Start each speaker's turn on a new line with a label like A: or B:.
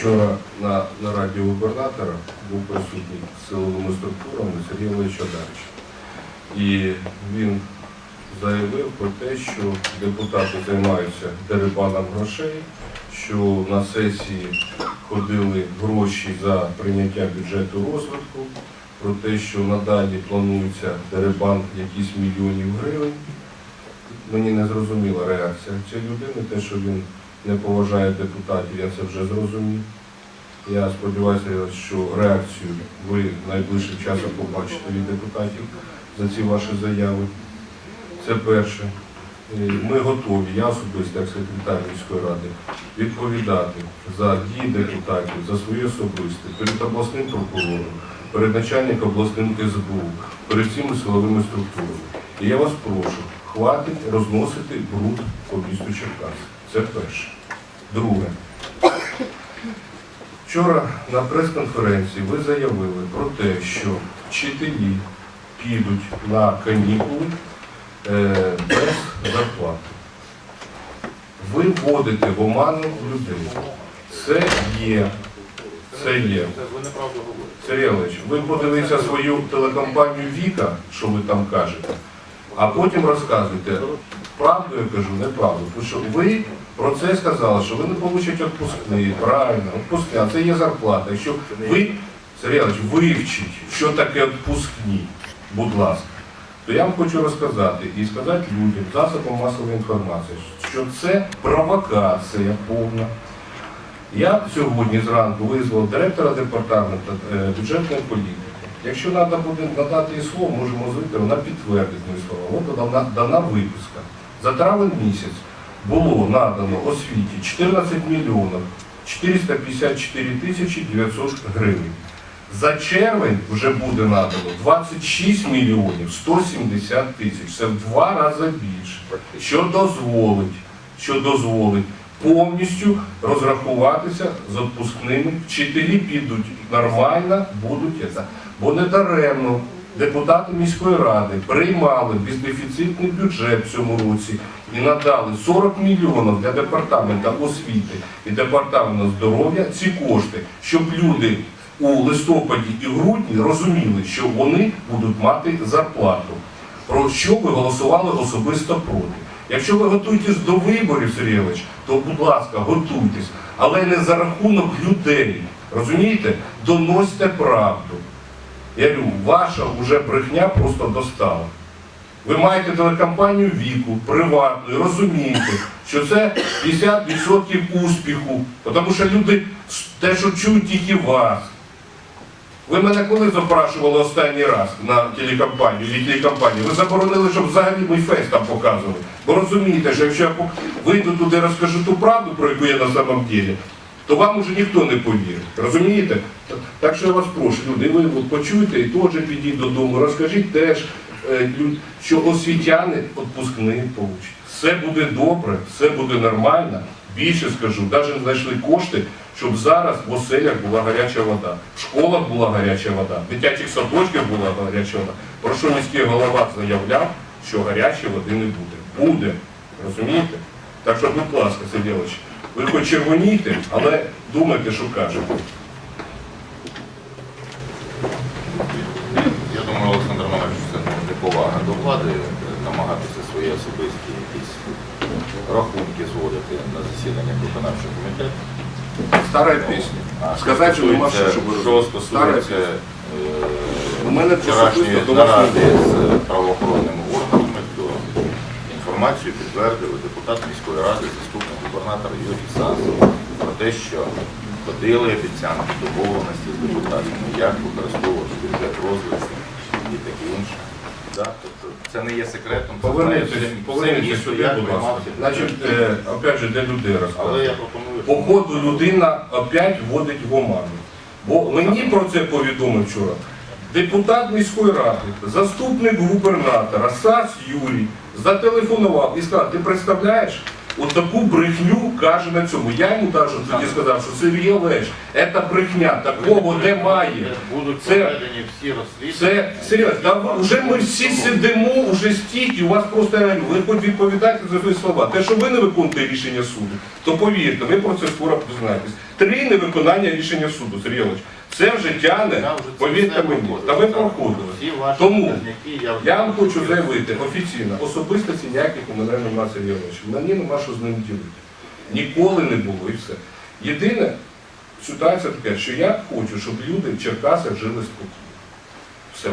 A: Вчора на нараді губернатора був присутній силовими структурами Сергій Олегович Одарич. І він заявив про те, що депутати займаються дерибаном грошей, що на сесії ходили гроші за прийняття бюджету розвитку, про те, що надалі планується дерибан якісь мільйонів гривень. Мені не зрозуміла реакція цієї людини, те, що він не поважає депутатів, я це вже зрозумів. Я сподіваюся, що реакцію ви найближчим часом побачите від депутатів за ці ваші заяви. Це перше. Е, Ми готові, я особисто, як секретар міської ради, відповідати за дії депутатів, за свої особисті, перед обласним прокурором, перед начальником обласним СБУ, перед цими силовими структурами. І я вас прошу, хватить розносити бруд по місту Черкас. Це перше. Друге. Вчора на прес-конференції ви заявили про те, що вчителі підуть на канікули е, без зарплати. Ви вводите в оману людей. Це є. Це є. Сергій Олегович, ви подивіться свою телекомпанію Віка, що ви там кажете, а потім розказуєте, правду я кажу, неправду. Тому що ви про це сказали, що ви не получите відпускні, правильно, відпускні, а це є зарплата. Якщо ви, Сергій Олегович, вивчіть, що таке відпускні, будь ласка, то я вам хочу розказати і сказати людям, засобам масової інформації, що це провокація повна. Я сьогодні зранку визвав директора департаменту е, бюджетної політики. Якщо треба буде надати їй слово, можемо звити, вона підтвердить мої слова. От дана, дана виписка. За травень місяць було надано освіті 14 мільйонів 454 тисячі 900 гривень. За червень вже буде надано 26 мільйонів 170 тисяч. Це в два рази більше. Що дозволить, що дозволить повністю розрахуватися з відпускними. Вчителі підуть нормально, будуть це. Бо не даремно депутати міської ради приймали бездефіцитний бюджет в цьому році і надали 40 мільйонів для департаменту освіти і департаменту здоров'я ці кошти, щоб люди у листопаді і грудні розуміли, що вони будуть мати зарплату. Про що ви голосували особисто проти? Якщо ви готуєтесь до виборів, Сергійович, то, будь ласка, готуйтесь, але не за рахунок людей. Розумієте? Доносьте правду. Я говорю, ваша вже брехня просто достала. Ви маєте телекомпанію віку, приватну, і розумієте, що це 50% успіху, тому що люди те, що чують тільки вас. Ви мене коли запрашували останній раз на телекомпанію, і телекомпанію, ви заборонили, щоб взагалі мій фейс там показували. Бо розумієте, що якщо я вийду туди і розкажу ту правду, про яку я на самом деле, то вам уже ніхто не повірить. Розумієте? Так що я вас прошу, люди, ви почуйте і теж підіть додому, розкажіть теж, е, що освітяни відпускні получать. Все буде добре, все буде нормально. Більше скажу, навіть знайшли кошти, щоб зараз в оселях була гаряча вода, в школах була гаряча вода, в дитячих садочках була гаряча вода. Про що міський голова заявляв, що гарячої води не буде. Буде. Розумієте? Так що, будь ласка, Сиділович, ви хоч червонієте, але думайте, що кажете.
B: Я думаю, Олександр Романович, це повага до влади, намагатися свої особисті якісь рахунки зводити на засіданнях виконавчого комітету.
A: Стара пісня. Сказати, що нема що, щоб
B: що стосується е,
A: У мене
B: вчорашньої наради з правоохоронними органами, то інформацію підтвердили депутат міської ради, заступник губернатора Юрій Сас про те, що ходили обіцянки домовленості з депутатами, як використовувати бюджет розвитку і таке інше. Да? Тобто це не є секретом,
A: Поверніться, сюди, будь ласка. Значить, е, опять же, для людей
B: Але
A: походу
B: я пропоную,
A: По ходу людина опять вводить в оману. Бо мені про це повідомив вчора. Депутат міської ради, заступник губернатора Сас Юрій зателефонував і сказав, ти представляєш, от таку брехню каже на цьому. Я йому навіть тоді сказав, що Сергій Олегович, це брехня, такого немає. Це-. Це серйозно, да, вже ми всі сидимо, вже стільки, у вас просто ви хоч відповідаєте за свої слова. Те, що ви не виконуєте рішення суду, то повірте, ви про це скоро дізнаєтесь. Три невиконання рішення суду, Сергій Іванович, це вже тягне, повірте мені, та ви проходили. Тому
B: я
A: вам хочу заявити офіційно, особистості ніяких у мене нема Сергій Іванович. Мені нема що з ним ділити. Ніколи не було і все. Єдине, ситуація така, що я хочу, щоб люди в Черкасах жили спокійно. Все.